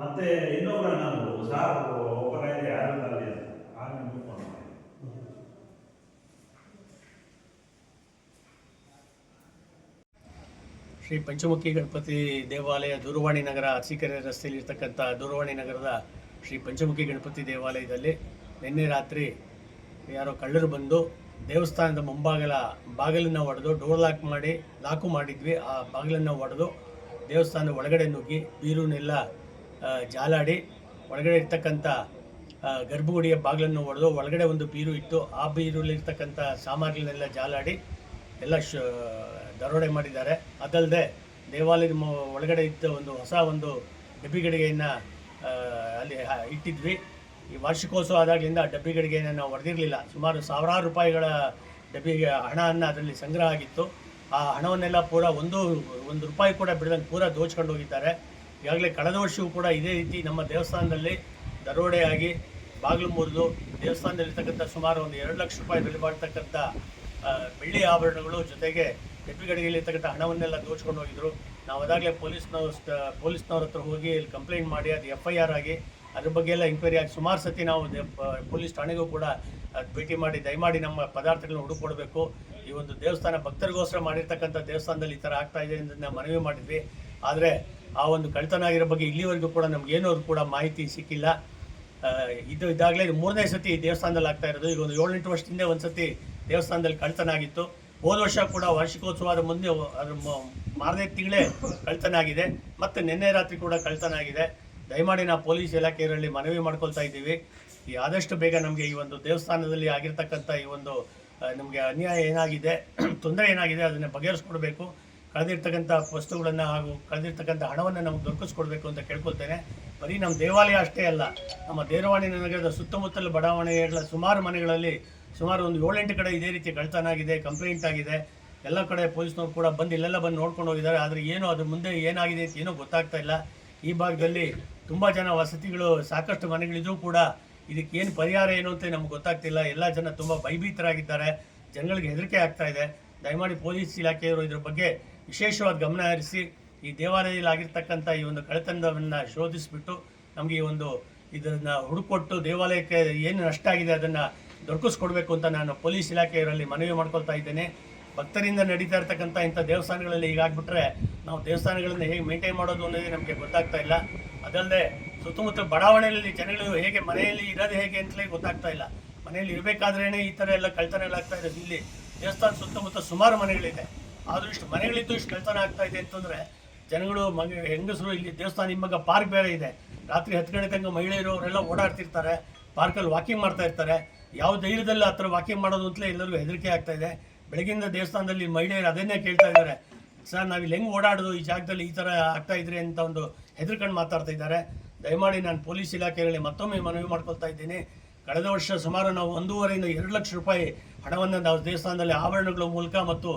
ಮತ್ತೆ ಇನ್ನೊಬ್ರು ನಾನು ಸರ್ ಆಗಿದೆ ಯಾರು ಅಲ್ಲಿ ಅಂತ ಆಮೇಲೆ ಮುಗ್ಕೊಂಡು ಶ್ರೀ ಪಂಚಮುಖಿ ಗಣಪತಿ ದೇವಾಲಯ ದೂರವಾಣಿ ನಗರ ಅರಸೀಕೆರೆ ರಸ್ತೆಯಲ್ಲಿ ಇರ್ತಕ್ಕಂಥ ದೂರವಾಣಿ ನಗರದ ಶ್ರೀ ಪಂಚಮುಖಿ ಗಣಪತಿ ದೇವಾಲಯದಲ್ಲಿ ನಿನ್ನೆ ರಾತ್ರಿ ಯಾರೋ ಕಳ್ಳರು ಬಂದು ದೇವಸ್ಥಾನದ ಮುಂಭಾಗಲ ಬಾಗಿಲನ್ನು ಒಡೆದು ಡೋರ್ ಲಾಕ್ ಮಾಡಿ ಲಾಕು ಮಾಡಿದ್ವಿ. ಆ ಬಾಗಿಲನ್ನು ಒಡೆದು ದೇವಸ್ಥಾನದ ಒಳಗಡೆ ನುಗ್ಗಿ ಬೀರುನೆಲ್ಲ ಜಾಲಾಡಿ ಒಳಗಡೆ ಇರ್ತಕ್ಕಂಥ ಗರ್ಭಗುಡಿಯ ಬಾಗಿಲನ್ನು ಒಡೆದು ಒಳಗಡೆ ಒಂದು ಬೀರು ಇತ್ತು ಆ ಬೀರುಲಿರ್ತಕ್ಕಂಥ ಸಾಮಗ್ರಿಗಳನ್ನೆಲ್ಲ ಜಾಲಾಡಿ ಎಲ್ಲ ಶ ದರೋಡೆ ಮಾಡಿದ್ದಾರೆ. ಅದಲ್ಲದೆ ದೇವಾಲಯದ ಒಳಗಡೆ ಇದ್ದ ಒಂದು ಹೊಸ ಒಂದು ಡಬ್ಬಿ ಗಡಿಗೆಯನ್ನು ಅಲ್ಲಿ ಇಟ್ಟಿದ್ವಿ. ಈ ವಾರ್ಷಿಕೋತ್ಸವ ಆದಾಗಲಿಂದ ಆ ಡಬ್ಬಿ ಗಡಿಗೆಯನ್ನು ನಾವು ಹೊಡೆದಿರಲಿಲ್ಲ ಸುಮಾರು ಸಾವಿರಾರು ರೂಪಾಯಿಗಳ ಡಬ್ಬಿಗೆ ಹಣವನ್ನು ಅದರಲ್ಲಿ ಸಂಗ್ರಹ ಆಗಿತ್ತು. ಆ ಹಣವನ್ನೆಲ್ಲ ಪೂರ ಒಂದು ಒಂದು ರೂಪಾಯಿ ಕೂಡ ಬಿಡದಂಗೆ ಪೂರ ದೋಚ್ಕೊಂಡು ಹೋಗಿದ್ದಾರೆ. ಈಗಾಗಲೇ ಕಳೆದ ವರ್ಷವೂ ಕೂಡ ಇದೇ ರೀತಿ ನಮ್ಮ ದೇವಸ್ಥಾನದಲ್ಲಿ ದರೋಡೆಯಾಗಿ ಬಾಗಿಲು ಮುರಿದು ದೇವಸ್ಥಾನದಲ್ಲಿರ್ತಕ್ಕಂಥ ಸುಮಾರು ಒಂದು ಎರಡು ಲಕ್ಷ ರೂಪಾಯಿ ಬೆಲೆ ಬಾಳ್ತಕ್ಕಂಥ ಬೆಳ್ಳಿ ಆಭರಣಗಳು ಜೊತೆಗೆ ಗಡಿಗೆಯಲ್ಲಿರ್ತಕ್ಕಂಥ ಹಣವನ್ನೆಲ್ಲ ದೋಚ್ಕೊಂಡು ಹೋಗಿದ್ರು ನಾವು ಅದಾಗಲೇ ಪೊಲೀಸ್ನವ್ರ ಪೊಲೀಸ್ನವ್ರ ಹತ್ರ ಹೋಗಿ ಇಲ್ಲಿ ಕಂಪ್ಲೇಂಟ್ ಮಾಡಿ, ಅದು ಎಫ್ ಐ ಆರ್ ಆಗಿ ಅದ್ರ ಬಗ್ಗೆ ಎಲ್ಲ ಎಂಕ್ವೈರಿ ಆಗಿ ಸುಮಾರು ಸತಿ ನಾವು ಪೊಲೀಸ್ ಠಾಣೆಗೂ ಕೂಡ ಭೇಟಿ ಮಾಡಿ, ದಯಮಾಡಿ ನಮ್ಮ ಪದಾರ್ಥಗಳನ್ನ ಹುಡುಕೊಡ್ಬೇಕು ಈ ಒಂದು ದೇವಸ್ಥಾನ ಭಕ್ತರಿಗೋಸ್ಕರ ಮಾಡಿರ್ತಕ್ಕಂಥ ದೇವಸ್ಥಾನದಲ್ಲಿ ಈ ಥರ ಆಗ್ತಾ ಇದೆ ಅಂತ ನಾವು ಮನವಿ ಮಾಡಿದ್ವಿ. ಆದರೆ ಆ ಒಂದು ಕಳ್ತನ ಆಗಿರೋ ಬಗ್ಗೆ ಇಲ್ಲಿವರೆಗೂ ಕೂಡ ನಮಗೇನೂ ಕೂಡ ಮಾಹಿತಿ ಸಿಕ್ಕಿಲ್ಲ. ಇದು ಇದಾಗಲೇ ಇದು ಮೂರನೇ ಸತಿ ದೇವಸ್ಥಾನದಲ್ಲಿ ಆಗ್ತಾ ಇರೋದು. ಈಗ ಒಂದು ಏಳೆಂಟು ವರ್ಷದಿಂದ ಒಂದು ಸತಿ ದೇವಸ್ಥಾನದಲ್ಲಿ ಕಳ್ತನ ಆಗಿತ್ತು ಹೋದ ವರ್ಷ ಕೂಡ ವಾರ್ಷಿಕೋತ್ಸವದ ಮುಂದೆ ಅದ್ರ ಮಾರನೇ ತಿಂಗಳೇ ಕಳ್ತನ ಆಗಿದೆ ಮತ್ತು ನಿನ್ನೆ ರಾತ್ರಿ ಕೂಡ ಕಳ್ತನ ಆಗಿದೆ ದಯಮಾಡಿ ನಾವು ಪೊಲೀಸ್ ಇಲಾಖೆಯಲ್ಲಿ ಮನವಿ ಮಾಡ್ಕೊಳ್ತಾ ಇದ್ದೀವಿ. ಈ ಆದಷ್ಟು ಬೇಗ ನಮಗೆ ಈ ಒಂದು ದೇವಸ್ಥಾನದಲ್ಲಿ ಆಗಿರ್ತಕ್ಕಂಥ ಈ ಒಂದು ನಮಗೆ ಅನ್ಯಾಯ ಏನಾಗಿದೆ, ತೊಂದರೆ ಏನಾಗಿದೆ ಅದನ್ನು ಬಗೆಹರಿಸ್ಕೊಡ್ಬೇಕು. ಕಳೆದಿರ್ತಕ್ಕಂಥ ವಸ್ತುಗಳನ್ನು ಹಾಗೂ ಕಳೆದಿರ್ತಕ್ಕಂಥ ಹಣವನ್ನು ನಮ್ಗೆ ದೊರಕಿಸ್ಕೊಡ್ಬೇಕು ಅಂತ ಕೇಳ್ಕೊಳ್ತೇನೆ. ಬರೀ ನಮ್ಮ ದೇವಾಲಯ ಅಷ್ಟೇ ಅಲ್ಲ, ನಮ್ಮ ದೇರವಾಣಿ ನಗರದ ಸುತ್ತಮುತ್ತಲ ಬಡಾವಣೆಗಳ ಸುಮಾರು ಮನೆಗಳಲ್ಲಿ ಸುಮಾರು ಒಂದು ಏಳೆಂಟು ಕಡೆ ಇದೇ ರೀತಿ ಕಳ್ತನ ಆಗಿದೆ, ಕಂಪ್ಲೇಂಟ್ ಆಗಿದೆ. ಎಲ್ಲ ಕಡೆ ಪೊಲೀಸ್ನವ್ರು ಕೂಡ ಬಂದು ಇಲ್ಲೆಲ್ಲ ಬಂದು ನೋಡ್ಕೊಂಡು ಹೋಗಿದ್ದಾರೆ. ಆದರೆ ಏನು ಅದ್ರ ಮುಂದೆ ಏನಾಗಿದೆ ಅಂತ ಏನೂ ಗೊತ್ತಾಗ್ತಾ ಇಲ್ಲ. ಈ ಭಾಗದಲ್ಲಿ ತುಂಬ ಜನ ವಸತಿಗಳು, ಸಾಕಷ್ಟು ಮನೆಗಳಿದ್ರೂ ಕೂಡ ಇದಕ್ಕೆ ಏನು ಪರಿಹಾರ ಏನು ಅಂತ ನಮ್ಗೆ ಗೊತ್ತಾಗ್ತಿಲ್ಲ. ಎಲ್ಲ ಜನ ತುಂಬ ಭಯಭೀತರಾಗಿದ್ದಾರೆ. ಜನಗಳಿಗೆ ಹೆದರಿಕೆ ಆಗ್ತಾ ಇದೆ. ದಯಮಾಡಿ ಪೊಲೀಸ್ ಇಲಾಖೆಯವರು ಇದ್ರ ಬಗ್ಗೆ ವಿಶೇಷವಾದ ಗಮನ ಹರಿಸಿ ಈ ದೇವಾಲಯದಲ್ಲಿ ಆಗಿರ್ತಕ್ಕಂಥ ಈ ಒಂದು ಕಳೆತನವನ್ನು ಶೋಧಿಸಿಬಿಟ್ಟು ನಮಗೆ ಈ ಒಂದು ಇದನ್ನು ಹುಡುಕೊಟ್ಟು ದೇವಾಲಯಕ್ಕೆ ಏನು ನಷ್ಟ ಆಗಿದೆ ಅದನ್ನು ದೊರಕಿಸ್ಕೊಡ್ಬೇಕು ಅಂತ ನಾನು ಪೊಲೀಸ್ ಇಲಾಖೆಯವರಲ್ಲಿ ಮನವಿ ಮಾಡ್ಕೊಳ್ತಾ ಇದ್ದೇನೆ. ಭಕ್ತರಿಂದ ನಡೀತಾ ಇರ್ತಕ್ಕಂಥ ಇಂಥ ದೇವಸ್ಥಾನಗಳಲ್ಲಿ ಈಗಾಗ್ಬಿಟ್ರೆ ನಾವು ದೇವಸ್ಥಾನಗಳನ್ನು ಹೇಗೆ ಮೇಂಟೈನ್ ಮಾಡೋದು ಅನ್ನೋದೇ ನಮಗೆ ಗೊತ್ತಾಗ್ತಾ ಇಲ್ಲ. ಅದಲ್ಲದೆ ಸುತ್ತಮುತ್ತ ಬಡಾವಣೆಯಲ್ಲಿ ಜನಗಳು ಹೇಗೆ ಮನೆಯಲ್ಲಿ ಇರೋದು ಹೇಗೆ ಅಂತಲೇ ಗೊತ್ತಾಗ್ತಾ ಇಲ್ಲ. ಮನೆಯಲ್ಲಿ ಇರಬೇಕಾದ್ರೇ ಈ ಥರ ಎಲ್ಲ ಕಳ್ತನಗಳಾಗ್ತಾ ಇದೆ. ಇಲ್ಲಿ ದೇವಸ್ಥಾನ ಸುತ್ತಮುತ್ತ ಸುಮಾರು ಮನೆಗಳಿದೆ. ಆದರೂ ಇಷ್ಟು ಮನೆಗಳಿದ್ದು ಇಷ್ಟು ಕಳ್ತನ ಆಗ್ತಾ ಇದೆ ಅಂತಂದರೆ ಜನಗಳು ಮಗ ಹೆಂಗಸರು ಇಲ್ಲಿ ದೇವಸ್ಥಾನ ನಿಮ್ಮಗ ಪಾರ್ಕ್ ಬೇರೆ ಇದೆ. ರಾತ್ರಿ ಹತ್ತು ಗಂಟೆ ತನಕ ಮಹಿಳೆಯರು ಅವರೆಲ್ಲ ಓಡಾಡ್ತಿರ್ತಾರೆ. ಪಾರ್ಕಲ್ಲಿ ವಾಕಿಂಗ್ ಮಾಡ್ತಾ ಇರ್ತಾರೆ. ಯಾವ ಧೈರ್ಯದಲ್ಲಿ ಆ ಥರ ವಾಕಿಂಗ್ ಮಾಡೋದು ಅಂತಲೇ ಎಲ್ಲರಿಗೂ ಹೆದರಿಕೆ ಆಗ್ತಾ ಇದೆ. ಬೆಳಗಿಂದ ದೇವಸ್ಥಾನದಲ್ಲಿ ಮಹಿಳೆಯರು ಅದನ್ನೇ ಕೇಳ್ತಾ ಇದ್ದಾರೆ. ಸರ್, ನಾವು ಇಲ್ಲಿ ಹೆಂಗೆ ಓಡಾಡೋದು? ಈ ಜಾಗದಲ್ಲಿ ಈ ಥರ ಆಗ್ತಾ ಇದ್ರಿ ಅಂತ ಒಂದು ಹೆದರ್ಕೊಂಡು ಮಾತಾಡ್ತಾ ಇದ್ದಾರೆ. ದಯಮಾಡಿ ನಾನು ಪೊಲೀಸ್ ಇಲಾಖೆಯಲ್ಲಿ ಮತ್ತೊಮ್ಮೆ ಮನವಿ ಮಾಡ್ಕೊಳ್ತಾ ಇದ್ದೀನಿ. ಕಳೆದ ವರ್ಷ ಸುಮಾರು ನಾವು ಒಂದೂವರೆಯಿಂದ ಎರಡು ಲಕ್ಷ ರೂಪಾಯಿ ಹಣವನ್ನು ನಾವು ದೇವಸ್ಥಾನದಲ್ಲಿ ಆಭರಣಗಳ ಮೂಲಕ ಮತ್ತು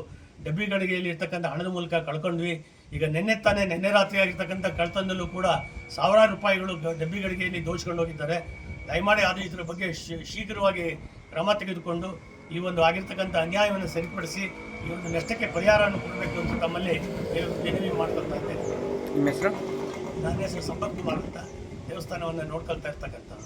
ಡಬ್ಬಿ ಗಡಿಗೆಯಲ್ಲಿ ಇರ್ತಕ್ಕಂಥ ಹಣದ ಮೂಲಕ ಕಳ್ಕೊಂಡ್ವಿ. ಈಗ ನಿನ್ನೆ ತಾನೇ ನಿನ್ನೆ ರಾತ್ರಿ ಆಗಿರ್ತಕ್ಕಂಥ ಕಳ್ತನದಲ್ಲೂ ಕೂಡ ಸಾವಿರಾರು ರೂಪಾಯಿಗಳು ಡಬ್ಬಿ ಗಡಿಗೆಯಲ್ಲಿ ದೋಚ್ಕೊಂಡು ಹೋಗಿದ್ದಾರೆ. ದಯಮಾಡಿ ಅದು ಇದರ ಬಗ್ಗೆ ಶೀ- ಶೀಘ್ರವಾಗಿ ಕ್ರಮ ತೆಗೆದುಕೊಂಡು ಈ ಒಂದು ಆಗಿರ್ತಕ್ಕಂಥ ಅನ್ಯಾಯವನ್ನು ಸರಿಪಡಿಸಿ ಈ ಒಂದು ನಷ್ಟಕ್ಕೆ ಪರಿಹಾರವನ್ನು ಕೊಡಬೇಕು ಅಂತ ತಮ್ಮಲ್ಲಿ ವಿನವಿ ಮಾಡ್ಕೊಳ್ತಾ ಇದ್ದೇನೆ. ನನ್ನ ಹೆಸರು ಸಂಪತ್ ಕುಮಾರ್ ಅಂತ ದೇವಸ್ಥಾನವನ್ನು ನೋಡ್ಕೊಳ್ತಾ ಇರ್ತಕ್ಕಂಥ